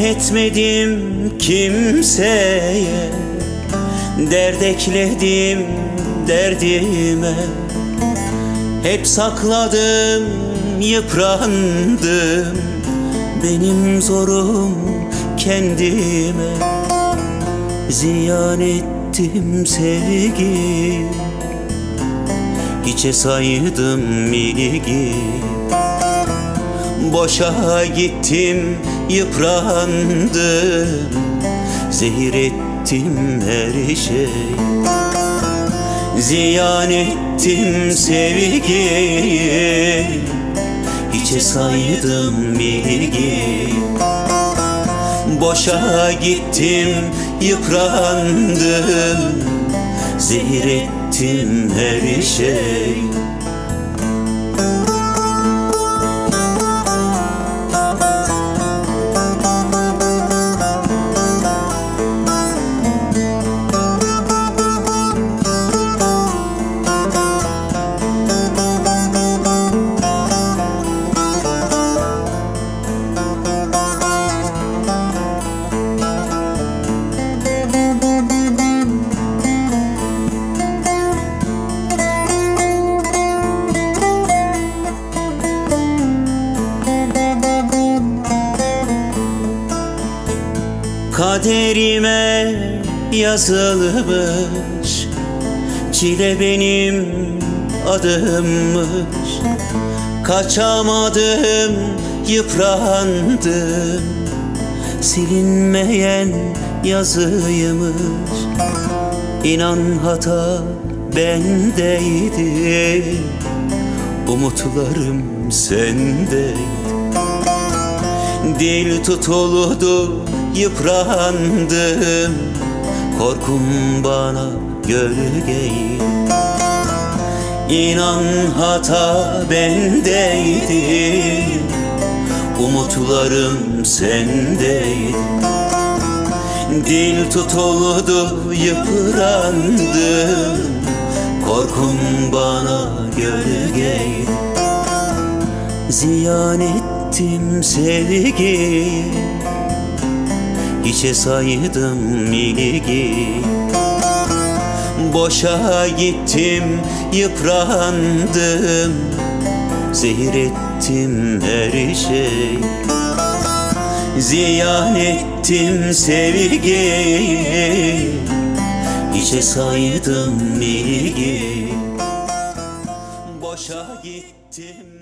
etmedim kimseye. Dert ekledim derdime. Hep sakladım yıprandım. Benim zorum kendime. Ziyan ettim sevgi. Hiçe saydım ilgi Boşa gittim yıprandım. Zehir ettim her şey Ziyan ettim sevgiyi. Hiçe saydım bilgi Boşa gittim yıprandım. Zehir ettim her şey Kaderime yazılmış. Çile benim adımmış. Kaçamadım, yıprandım. Silinmeyen yazıymış. İnan hata bendeydi. Umutlarım sendeydi. Dil tutuldu yıprandım. Korkum bana gölgeydi İnan hata bendeydi. Umutlarım sendeydi. Dil tutuldu yıprandım. Korkum bana gölgeydi Ziyan ettim sevgi Hiçe saydım ilgi. Boşa gittim yıprandım. Zehir ettim her şey Ziyan ettim sevgi. Hiçe saydım ilgi. Boşa gittim